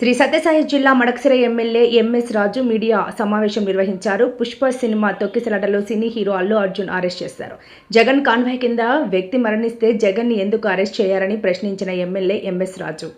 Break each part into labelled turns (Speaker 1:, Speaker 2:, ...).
Speaker 1: శ్రీ సత్యసాయి జిల్లా Madakasira MLA MS Raju media సమావేశం నిర్వహించారు. Pushpa cinema తొక్కిసలాటలో cine hero Allu Arjun arrest చేశారు. జగన్ కాన్వాయ్ కింద వ్యక్తి మరణిస్తే జగన్ని ఎందుకు అరెస్ట్ చేయారని ప్రశ్నించిన ఎమ్మెల్యే ఎంఎస్ రాజు.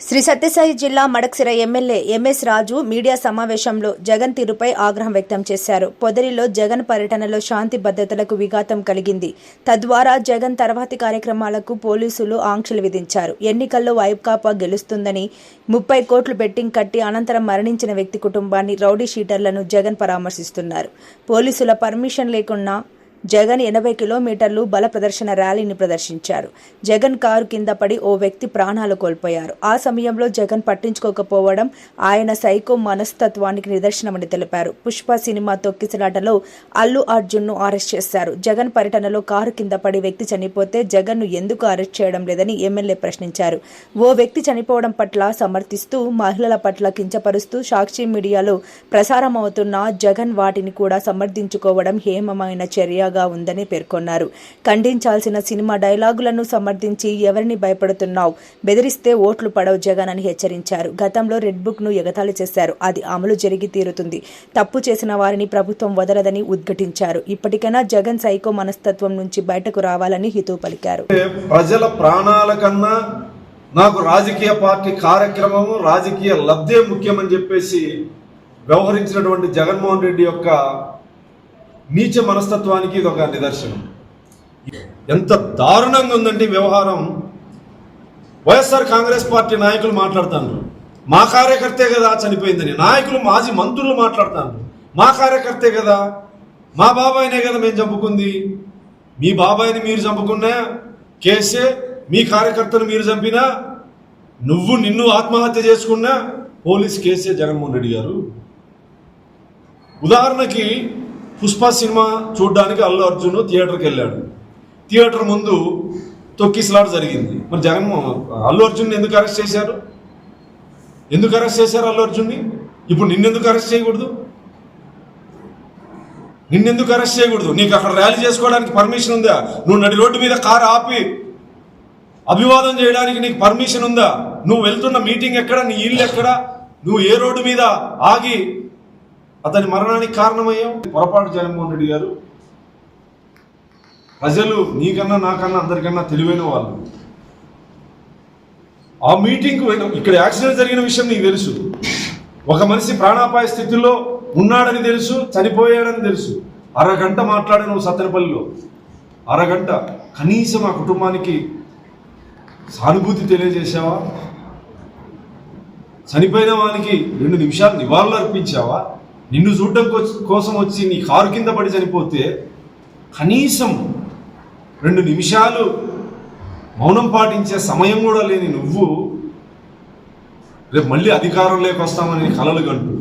Speaker 1: శ్రీ సత్యసాయి జిల్లా Madakasira MLA MS Raju media సమావేశంలో జగన్ తీరుపై ఆగ్రహం వ్యక్తం చేశారు. పొదరిలో జగన్ పర్యటనలో శాంతి భద్రతలకు విఘాతం కలిగింది. తద్వారా జగన్ తర్వాతి కార్యక్రమాలకు పోలీసులు ఆంక్షలు విధించారు. ఎన్నికల్లో వైకాపా గెలుస్తుందని ముప్పై కోట్లు బెట్టింగ్ కట్టి అనంతరం మరణించిన వ్యక్తి కుటుంబాన్ని రౌడీ షీటర్లను జగన్ పరామర్శిస్తున్నారు. పోలీసుల పర్మిషన్ లేకుండా జగన్ ఎనభై కిలోమీటర్లు బల ప్రదర్శన ర్యాలీని ప్రదర్శించారు. జగన్ కారు కింద పడి ఓ వ్యక్తి ప్రాణాలు కోల్పోయారు. ఆ సమయంలో జగన్ పట్టించుకోకపోవడం ఆయన సైకో మనస్తత్వానికి నిదర్శనమని తెలిపారు. పుష్ప సినిమా తొక్కిసలాటలో అల్లు అర్జున్ను అరెస్ట్ చేశారు. జగన్ పర్యటనలో కారు కింద పడి వ్యక్తి చనిపోతే జగన్ను ఎందుకు అరెస్ట్ చేయడం లేదని ఎమ్మెల్యే ప్రశ్నించారు. ఓ వ్యక్తి చనిపోవడం పట్ల సమర్థిస్తూ మహిళల పట్ల కించపరుస్తూ సాక్షి మీడియాలో ప్రసారమవుతున్న జగన్ వాటిని కూడా సమర్థించుకోవడం హేమమైన చర్య చర్యగా ఉందని పేర్కొన్నారు. ఖండించాల్సిన సినిమా డైలాగులను సమర్థించి ఎవరిని భయపడుతున్నావు? బెదిరిస్తే ఓట్లు పడవు జగన్ అని హెచ్చరించారు. గతంలో రెడ్ బుక్ను ఎగతాళి చేశారు. అది అమలు జరిగి తీరుతుంది. తప్పు చేసిన వారిని ప్రభుత్వం వదలదని ఉద్ఘటించారు. ఇప్పటికైనా జగన్ సైకో మనస్తత్వం నుంచి బయటకు రావాలని హితవు పలికారు.
Speaker 2: ప్రజల ప్రాణాల కన్నా నాకు రాజకీయ పార్టీ కార్యక్రమము రాజకీయ లబ్ధే ముఖ్యమని చెప్పేసి వ్యవహరించినటువంటి జగన్మోహన్ రెడ్డి యొక్క నీచ మనస్తత్వానికి ఇది ఒక నిదర్శనం. ఎంత దారుణంగా ఉందంటే వ్యవహారం. వైఎస్ఆర్ కాంగ్రెస్ పార్టీ నాయకులు మాట్లాడుతాను మా కార్యకర్తే కదా చనిపోయిందని. నాయకులు మాజీ మంత్రులు మాట్లాడతాను మా కార్యకర్తే కదా. మా బాబాయినే కదా మేము చంపుకుంది. మీ బాబాయిని మీరు చంపుకున్నా కేసే మీ కార్యకర్తను మీరు చంపినా నువ్వు నిన్ను ఆత్మహత్య చేసుకున్నా పోలీస్ కేసే జగన్మోహన్ రెడ్డి గారు. ఉదాహరణకి పుష్ప సినిమా చూడడానికి అల్లు అర్జున్ థియేటర్కి వెళ్ళాడు. థియేటర్ ముందు తొక్కిసలాట జరిగింది. మరి జగన్మోహన్ అల్లు అర్జున్ ఎందుకు అరెస్ట్ చేశారు? ఎందుకు అరెస్ట్ చేశారు అల్లు అర్జున్ని? ఇప్పుడు నిన్నెందుకు అరెస్ట్ చేయకూడదు? నిన్నెందుకు అరెస్ట్ చేయకూడదు? నీకు అక్కడ ర్యాలీ చేసుకోవడానికి పర్మిషన్ ఉందా? నువ్వు నడి రోడ్డు మీద కారు ఆపి అభివాదం చేయడానికి నీకు పర్మిషన్ ఉందా? నువ్వు వెళ్తున్న మీటింగ్ ఎక్కడ? నీ ఇల్లు ఎక్కడ? నువ్వు ఏ రోడ్డు మీద ఆగి అతని మరణానికి కారణమయ్యావు. పొరపాటు జగన్మోహన్ రెడ్డి గారు. ప్రజలు నీకన్నా నాకన్నా అందరికన్నా తెలివైన వాళ్ళు. ఆ మీటింగ్కి ఇక్కడ యాక్సిడెంట్ జరిగిన విషయం నీకు తెలుసు. ఒక మనిషి ప్రాణాపాయ స్థితిలో ఉన్నాడని తెలుసు చనిపోయాడని తెలుసు. అరగంట మాట్లాడే నువ్వు సత్తెనపల్లిలో. అరగంట కనీసం ఆ కుటుంబానికి సానుభూతి తెలియజేశావా? చనిపోయిన వానికి రెండు నిమిషాలు నివాళులు అర్పించావా? నిన్ను చూడడం కోసం వచ్చి నీ కారు కింద పడి చనిపోతే కనీసం రెండు నిమిషాలు మౌనం పాటించే సమయం కూడా లేని నువ్వు రేపు మళ్ళీ అధికారంలోకి వస్తామని కలలు కంటూ.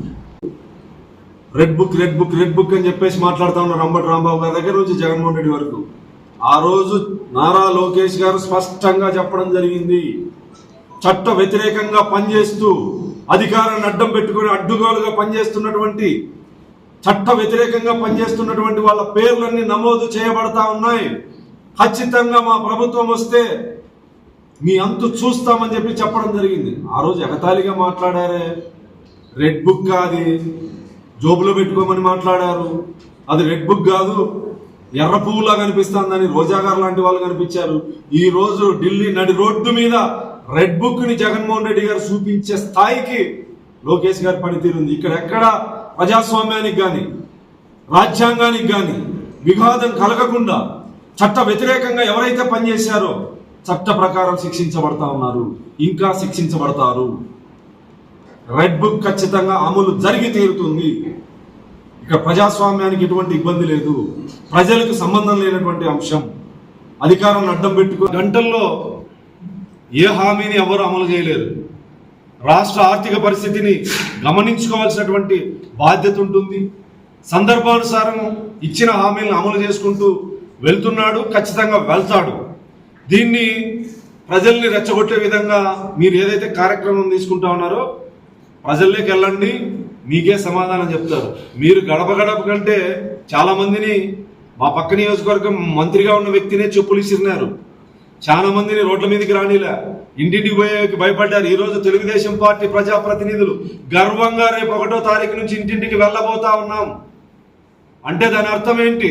Speaker 2: Red book red book red book అని చెప్పేసి మాట్లాడుతా ఉన్నారు అంబటి రాంబాబు గారి దగ్గర నుంచి జగన్మోహన్ రెడ్డి వరకు. ఆ రోజు నారా లోకేష్ గారు స్పష్టంగా చెప్పడం జరిగింది. చట్ట వ్యతిరేకంగా పనిచేస్తూ అధికారాన్ని అడ్డం పెట్టుకుని అడ్డుగోలుగా పనిచేస్తున్నటువంటి చట్ట వ్యతిరేకంగా పనిచేస్తున్నటువంటి వాళ్ళ పేర్లన్నీ నమోదు చేయబడతా ఉన్నాయి. ఖచ్చితంగా మా ప్రభుత్వం వస్తే మీ అంతు చూస్తామని చెప్పి చెప్పడం జరిగింది. ఆ రోజు ఎగతాళిగా మాట్లాడారే. రెడ్ బుక్ కాదు జోబులో పెట్టుకోమని మాట్లాడారు. అది రెడ్ బుక్ కాదు ఎర్ర పువ్వులా కనిపిస్తుందని రోజాగారు లాంటి వాళ్ళు కనిపించారు. ఈ రోజు ఢిల్లీ నడి రోడ్డు మీద రెడ్ బుక్ని జగన్మోహన్ రెడ్డి గారు చూపించే స్థాయికి లోకేష్ గారి పనితీరుంది. ఇక్కడ ఎక్కడ ప్రజాస్వామ్యానికి కానీ రాజ్యాంగానికి కానీ విఘాతం కలగకుండా చట్ట వ్యతిరేకంగా ఎవరైతే పనిచేశారో చట్ట ప్రకారం శిక్షించబడతా ఉన్నారు. ఇంకా శిక్షించబడతారు. రెడ్ బుక్ ఖచ్చితంగా అమలు జరిగి తీరుతుంది. ఇక ప్రజాస్వామ్యానికి ఎటువంటి ఇబ్బంది లేదు. ప్రజలకు సంబంధం లేనటువంటి అంశం. అధికారం అడ్డం పెట్టుకుని గంటల్లో ఏ హామీని ఎవరు అమలు చేయలేరు. రాష్ట్ర ఆర్థిక పరిస్థితిని గమనించుకోవాల్సినటువంటి బాధ్యత ఉంటుంది. సందర్భానుసారం ఇచ్చిన హామీలను అమలు చేసుకుంటూ వెళ్తున్నాడు ఖచ్చితంగా వెళ్తాడు. దీన్ని ప్రజల్ని రెచ్చగొట్టే విధంగా మీరు ఏదైతే కార్యక్రమం తీసుకుంటా ఉన్నారో ప్రజల్లోకి వెళ్ళండి మీకే సమాధానం చెప్తారు. మీరు గడప గడప కంటే చాలామందిని మా పక్క నియోజకవర్గం మంత్రిగా ఉన్న వ్యక్తినే చెప్పులు ఇసిరినారు చాలా మందిని రోడ్ల మీదకి రానిలే. ఇంటింటికి పోయేకి భయపడ్డారు. ఈరోజు తెలుగుదేశం పార్టీ ప్రజాప్రతినిధులు గర్వంగా రేపు ఒకటో తారీఖు నుంచి ఇంటింటికి వెళ్ళబోతా ఉన్నాం. అంటే దాని అర్థం ఏంటి?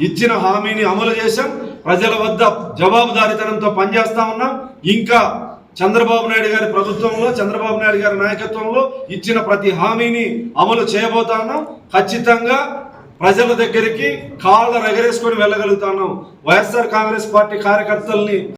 Speaker 2: ఇచ్చిన హామీని అమలు చేశాం. ప్రజల వద్ద జవాబుదారీతనంతో పనిచేస్తా ఉన్నాం. ఇంకా చంద్రబాబు నాయుడు గారి ప్రభుత్వంలో చంద్రబాబు నాయుడు గారి నాయకత్వంలో ఇచ్చిన ప్రతి హామీని అమలు చేయబోతా ఉన్నాం. ఖచ్చితంగా ప్రజల దగ్గరికి కాళ్ళ ఎగరేసుకొని వెళ్ళగలుగుతాను. వైఎస్ఆర్ కాంగ్రెస్ పార్టీ కార్యకర్తల్ని